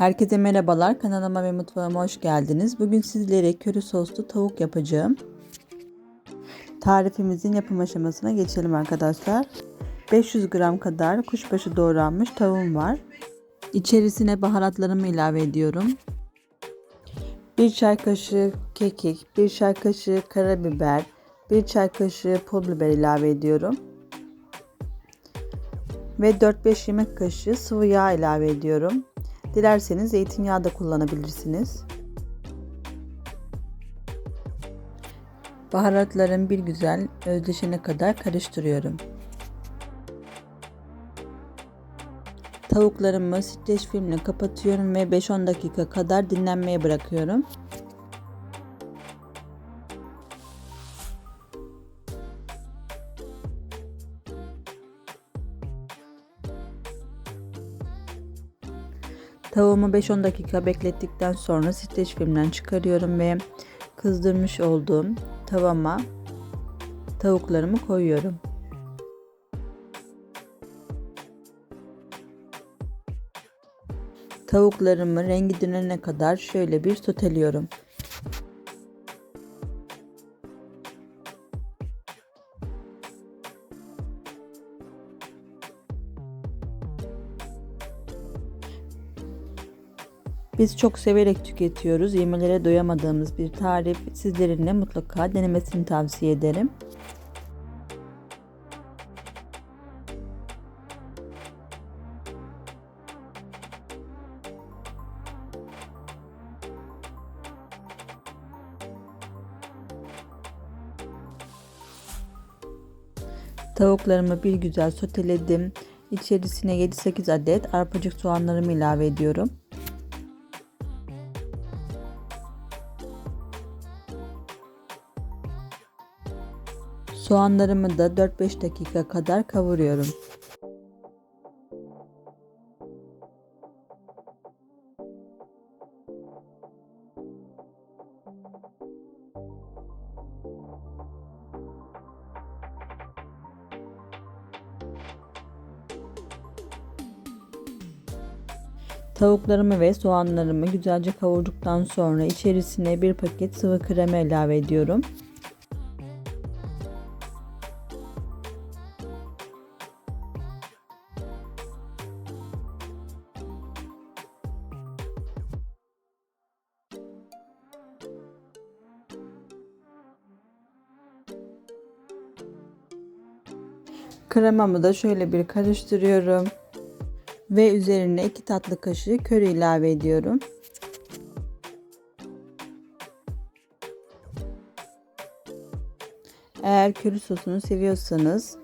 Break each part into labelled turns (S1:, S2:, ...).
S1: Herkese merhabalar. Kanalıma ve mutfağıma hoş geldiniz. Bugün sizlere köri soslu tavuk yapacağım. Tarifimizin yapım aşamasına geçelim arkadaşlar. 500 gram kadar kuşbaşı doğranmış tavuğum var. İçerisine baharatlarımı ilave ediyorum. 1 çay kaşığı kekik, 1 çay kaşığı karabiber, 1 çay kaşığı pul biber ilave ediyorum. Ve 4-5 yemek kaşığı sıvı yağ ilave ediyorum. Dilerseniz zeytinyağı da kullanabilirsiniz. Baharatların bir güzel özleşene kadar karıştırıyorum. Tavuklarımı streç filmle kapatıyorum ve 5-10 dakika kadar dinlenmeye bırakıyorum. Tavuğumu 5-10 dakika beklettikten sonra streç filmden çıkarıyorum ve kızdırmış olduğum tavama tavuklarımı koyuyorum. Tavuklarımı rengi dönene kadar şöyle bir soteliyorum. Biz çok severek tüketiyoruz. Yemelere doyamadığımız bir tarif. Sizlerin de mutlaka denemesini tavsiye ederim. Tavuklarımı bir güzel soteledim. İçerisine 7-8 adet arpacık soğanlarımı ilave ediyorum. Soğanlarımı da 4-5 dakika kadar kavuruyorum. Tavuklarımı ve soğanlarımı güzelce kavurduktan sonra içerisine bir paket sıvı krema ilave ediyorum. Kremamı da şöyle bir karıştırıyorum. Ve üzerine 2 tatlı kaşığı köri ilave ediyorum. Eğer köri sosunu seviyorsanız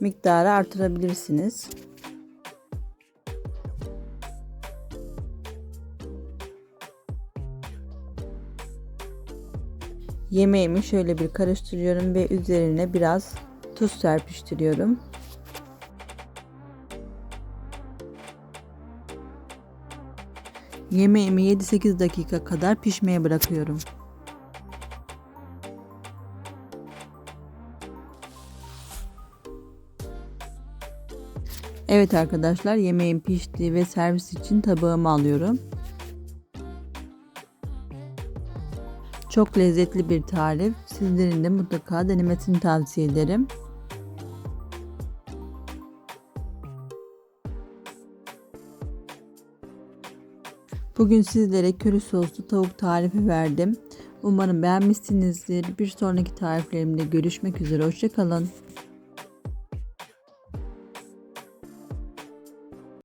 S1: miktarı artırabilirsiniz. Yemeğimi şöyle bir karıştırıyorum ve üzerine biraz tuz serpiştiriyorum. Yemeğimi 7-8 dakika kadar pişmeye bırakıyorum. Evet arkadaşlar yemeğim pişti ve servis için tabağıma alıyorum. Çok lezzetli bir tarif. Sizlerin de mutlaka denemesini tavsiye ederim. Bugün sizlere köri soslu tavuk tarifi verdim. Umarım beğenmişsinizdir. Bir sonraki tariflerimde görüşmek üzere. Hoşçakalın.